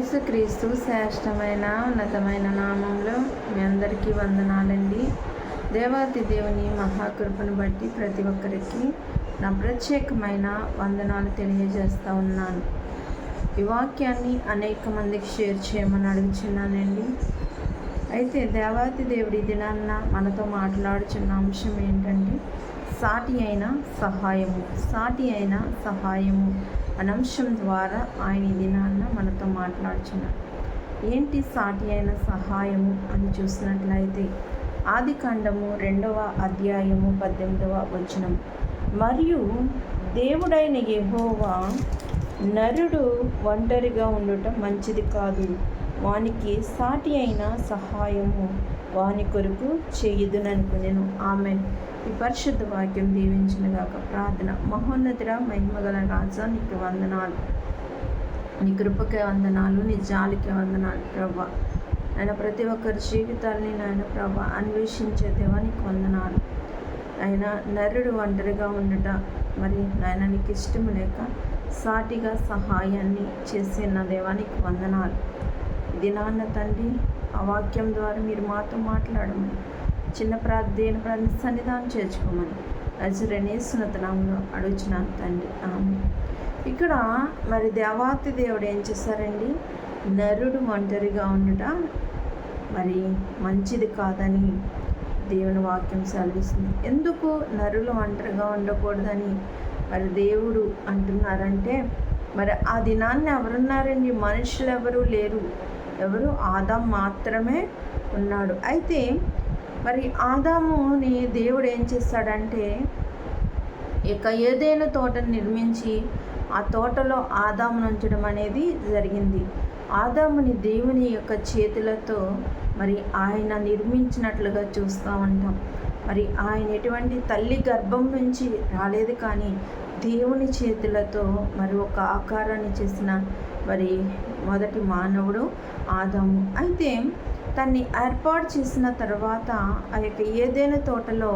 యేసుక్రీస్తు శ్రేష్టమైన ఉన్నతమైన నామంలో మీ అందరికీ వందనాలండి. దేవాతి దేవుని మహాకృపను బట్టి ప్రతి ఒక్కరికి నా ప్రత్యేకమైన వందనాలు తెలియజేస్తూ ఉన్నాను. ఈ వాక్యాన్ని అనేక మందికి షేర్ చేయమని అడుగుచున్నానండి. అయితే దేవాతి దేవుడి దినాన్న మనతో మాట్లాడుచున్న అంశం ఏంటంటే సాటి అయిన సహాయము సాటి అయిన సహాయము అనంశం ద్వారా ఆయన దినాన్న మనతో మాట్లాడుచున్న ఏంటి సాటి అయిన సహాయము అని చూసినట్లయితే ఆది కాండము రెండవ అధ్యాయము పద్దెనిమిదవ వచనం. మరియు దేవుడైన యహోవా నరుడు ఒంటరిగా ఉండటం మంచిది కాదు. వానికి సాటి అయిన సహాయము వాని కొరకు చేయుదుననుకునేను. ఆమె ఈ పరిశుద్ధ వాక్యం దీవించినగాక ప్రార్థన. మహోన్నతిర మహిమగల రాజా నీకు వందనాలు. నీ కృపకే వందనాలు నీ జాలికే వందనాలు ప్రభా. ఆయన ప్రతి ఒక్కరి జీవితాన్ని నాయన ప్రభా అన్వేషించే దేవా నీకు వందనాలు. ఆయన నరుడు ఒంటరిగా ఉండట మరి నాయన నీకు ఇష్టం లేక సాటిగా సహాయాన్ని చేసిన దేవానికి వందనాలు. ఇది నాన్న తండ్రి ఆ వాక్యం ద్వారా మీరు మాతో మాట్లాడమని చిన్న ప్రార్థన ప్రార్థన సన్నిధానం చేర్చుకోమని నజరనేసునతనంలో అడుగుచున్నాను తండ్రి. ఆమె ఇక్కడ మరి దేవాతి దేవుడు ఏం చేశారండి నరుడు ఒంటరిగా ఉండట మరి మంచిది కాదని దేవుని వాక్యం సెలవిస్తుంది. ఎందుకు నరులు ఒంటరిగా ఉండకూడదని మరి దేవుడు అంటున్నారంటే మరి ఆ దినాన్ని ఎవరున్నారండి? మనుషులు ఎవరు లేరు. ఎవరు? ఆదాం మాత్రమే ఉన్నాడు. అయితే మరి ఆదాముని దేవుడు ఏం చేస్తాడంటే ఇక ఏదైనా తోటను నిర్మించి ఆ తోటలో ఆదామును ఉంచడం అనేది జరిగింది. ఆదాముని దేవుని యొక్క చేతులతో మరి ఆయన నిర్మించినట్లుగా చూస్తూ ఉంటాం. మరి ఆయన ఎటువంటి తల్లి గర్భం నుంచి రాలేదు కానీ దేవుని చేతులతో మరి ఒక ఆకారాన్ని చేసిన మరి మొదటి మానవుడు ఆదాము అయితే తన్ని ఏర్పాటు చేసిన తర్వాత ఆ యొక్క ఏదైనా తోటలో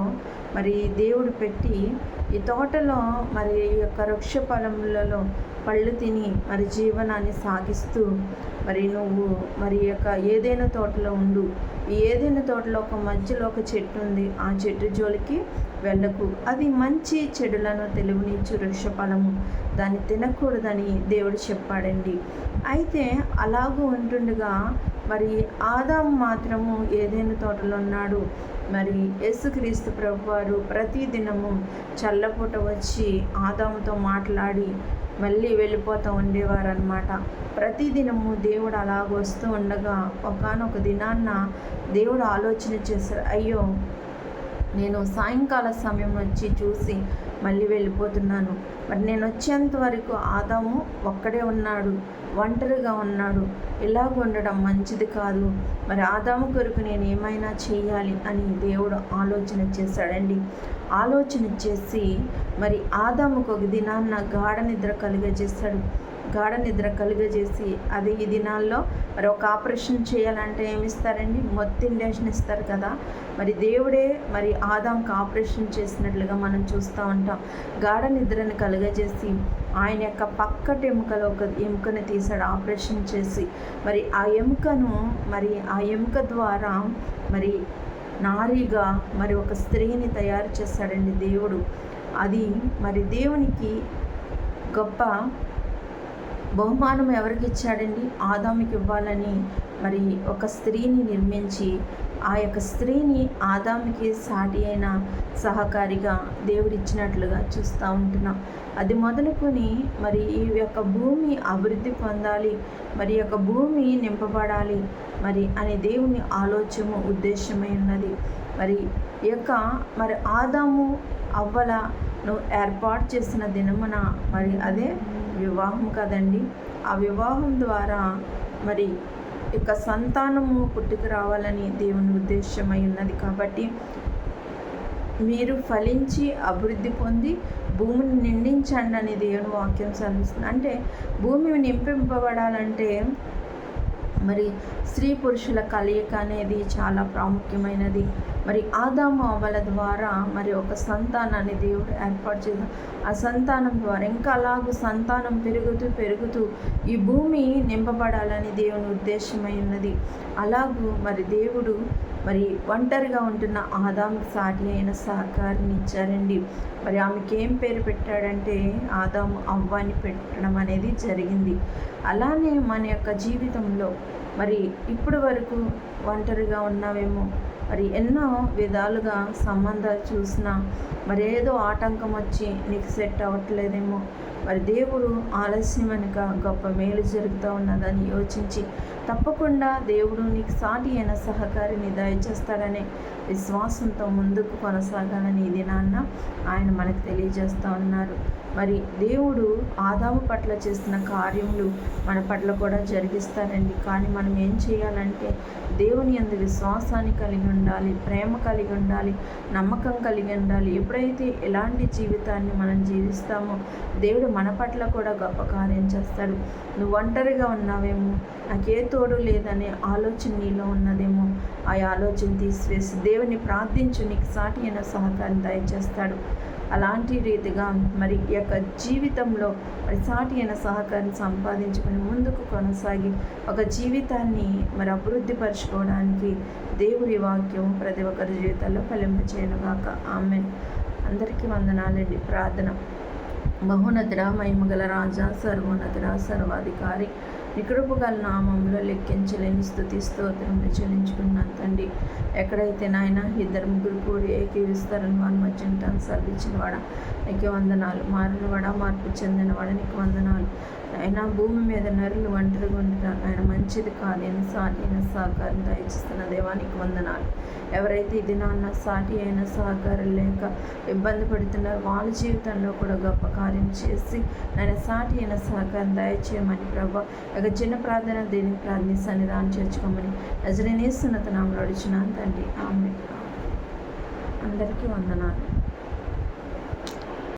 మరి దేవుడు పెట్టి ఈ తోటలో మరి ఈ యొక్క వృక్ష ఫలములలో పళ్ళు తిని మరి జీవనాన్ని సాగిస్తూ మరి నువ్వు మరి యొక్క ఏదైనా తోటలో ఉండు ఏదైనా తోటలో ఒక మధ్యలో ఒక చెట్టు ఉంది ఆ చెట్టు జోలికి వెళ్ళకు. అది మంచి చెడులను తెలివినిచ్చు వృక్ష ఫలము దాన్ని తినకూడదని దేవుడు చెప్పాడండి. అయితే అలాగూ ఉంటుండగా మరి ఆదాం మాత్రము ఏదైనా తోటలో ఉన్నాడు. మరి యేసుక్రీస్తు ప్రభు వారు ప్రతిదినము చల్లపూట వచ్చి ఆదాముతో మాట్లాడి మళ్ళీ వెళ్ళిపోతూ ఉండేవారు అనమాట ప్రతిదినము దేవుడు అలాగ వస్తూ ఉండగా ఒకనొక దినాన్న దేవుడు ఆలోచన చేశారు అయ్యో నేను సాయంకాల సమయం వచ్చి చూసి మళ్ళీ వెళ్ళిపోతున్నాను. మరి నేను వచ్చేంత వరకు ఆదాము ఒక్కడే ఉన్నాడు ఒంటరిగా ఉన్నాడు. ఇలాగ ఉండడం మంచిది కాదు. మరి ఆదాము కొరకు నేను ఏమైనా చేయాలి అని దేవుడు ఆలోచన చేశాడండి. ఆలోచన చేసి మరి ఆదాముకు ఒక దినాన్న గాఢ నిద్ర కలిగజేశాడు. గాఢ నిద్ర కలుగజేసి అదే ఈ దినాల్లో మరి ఒక ఆపరేషన్ చేయాలంటే ఏమిస్తారండి? మొత్తం ఇండక్షన్ ఇస్తారు కదా. మరి దేవుడే మరి ఆదాంకి ఆపరేషన్ చేసినట్లుగా మనం చూస్తూ ఉంటాం. గాఢ నిద్రను కలుగజేసి ఆయన యొక్క పక్కటి ఎముకలో ఒక ఎముకని తీసాడు ఆపరేషన్ చేసి. మరి ఆ ఎముకను మరి ఆ ఎముక ద్వారా మరి నారీగా మరి ఒక స్త్రీని తయారు చేశాడండి దేవుడు. అది మరి దేవునికి గొప్ప బహుమానం ఎవరికి ఇచ్చాడండి? ఆదాముకి ఇవ్వాలని మరి ఒక స్త్రీని నిర్మించి ఆ యొక్క స్త్రీని ఆదాముకి సాటి అయిన సహకారిగా దేవుడిచ్చినట్లుగా చూస్తూ ఉంటున్నాం. అది మొదలుకొని మరి ఈ యొక్క భూమి అభివృద్ధి పొందాలి మరి యొక్క భూమి నింపబడాలి మరి అనే దేవుని ఆలోచన ఉద్దేశమై ఉన్నది. మరి ఈ యొక్క మరి ఆదాము అవ్వల? నువ్వు ఏర్పాటు చేసిన దినమున మరి అదే వివాహం కదండి. ఆ వివాహం ద్వారా మరి ఇక సంతానము పుట్టుకు రావాలని దేవుని ఉద్దేశమై ఉన్నది కాబట్టి మీరు ఫలించి అభివృద్ధి పొంది భూమిని నిండించండి అని దేవుని వాక్యం సెలవిస్తుంది అంటే భూమి నింపింపబడాలంటే మరి స్త్రీ పురుషుల కలయిక అనేది చాలా ప్రాముఖ్యమైనది. మరి ఆదాము అవల ద్వారా మరి ఒక సంతానాన్ని దేవుడు ఏర్పాటు చేశారు ఆ సంతానం ద్వారా ఇంకా అలాగూ సంతానం పెరుగుతూ పెరుగుతూ ఈ భూమి నింపబడాలని దేవుని ఉద్దేశమై ఉన్నది. అలాగూ మరి దేవుడు మరి ఒంటరిగా ఉంటున్న ఆదాముకి సాటి అయిన సహకారిని ఇచ్చారండి. మరి ఆమెకి ఏం పేరు పెట్టాడంటే ఆదాము అవ్వాని పెట్టడం అనేది జరిగింది. అలానే మన యొక్క జీవితంలో మరి ఇప్పటి వరకు ఒంటరిగా ఉన్నావేమో మరి ఎన్నో విధాలుగా సంబంధాలు చూసినా మరి ఏదో ఆటంకం వచ్చి నీకు సెట్ అవ్వట్లేదేమో మరి దేవుడు ఆలస్యం వెనుక గొప్ప మేలు జరుగుతూ ఉన్నదని యోచించి తప్పకుండా దేవుడు నీకు సాటి అయిన సహకారిని దయచేస్తాడనే విశ్వాసంతో ముందుకు కొనసాగాలని ఇది నాన్న ఆయన మనకు తెలియజేస్తూ ఉన్నారు. మరి దేవుడు ఆదాము పట్ల చేసిన కార్యములు మన పట్ల కూడా జరిగిస్తారండి. కానీ మనం ఏం చేయాలంటే దేవుని అందు విశ్వాసాన్ని కలిగి ఉండాలి ప్రేమ కలిగి ఉండాలి నమ్మకం కలిగి ఉండాలి. ఎప్పుడైతే ఎలాంటి జీవితాన్ని మనం జీవిస్తామో దేవుడు మన పట్ల కూడా గొప్ప కార్యం చేస్తాడు. నువ్వు ఒంటరిగా ఉన్నావేమో నాకే తోడు లేదనే ఆలోచన నీలో ఉన్నదేమో ఆ ఆలోచన తీసివేసి దేవుని ప్రార్థించు నీకు సాటి అయిన సహకారం దయచేస్తాడు. అలాంటి రీతిగా మరి యొక్క జీవితంలో మరి సాటి అయిన సహకారం సంపాదించుకొని ముందుకు కొనసాగి ఒక జీవితాన్ని మరి అభివృద్ధి పరచుకోవడానికి దేవుడి వాక్యం ప్రతి ఒక్కరి జీవితాల్లో ఫలింపచేయనుగాక ఆమె అందరికీ వందనాలండి. ప్రార్థన. బహునతుడ మహిమగల రాజా సర్వోన్నతుడ సర్వాధికారి నికడుపు గల నామంలో లెక్కించలేని స్థుతి స్తోత్రం చెల్లించుకున్నాను తండ్రి. ఎక్కడైతే నాయన ఇద్దరు ముగ్గురు కూడి ఏకీవిస్తారని వారి మధ్య ఉంటాను సర్దించిన వాడ నీకు వందనాలు. మారిన వాడ మార్పు చెందిన వాడ నీకు వందనాలు. ఆయన భూమి మీద నరులు ఒంటరిగా ఉంటారు ఆయన మంచిది కాదు అని సాటి అయిన సహకారం దయచేస్తున్న దేవానికి వందనాలు. ఎవరైతే ఇది నాన్న సాటి అయిన సహకారం లేక ఇబ్బంది పడుతున్నారో వాళ్ళ జీవితంలో కూడా గొప్ప కార్యం చేసి ఆయన సాటి అయిన సహకారం దయచేయమని ప్రభా ఒక చిన్న ప్రార్థన దేని ప్రార్థన సన్నిధానం చేర్చుకోమని నజరేనేస్తున్నత తనంలో అడిచినంత తండ్రి. ఆమె అందరికీ వందనాలు.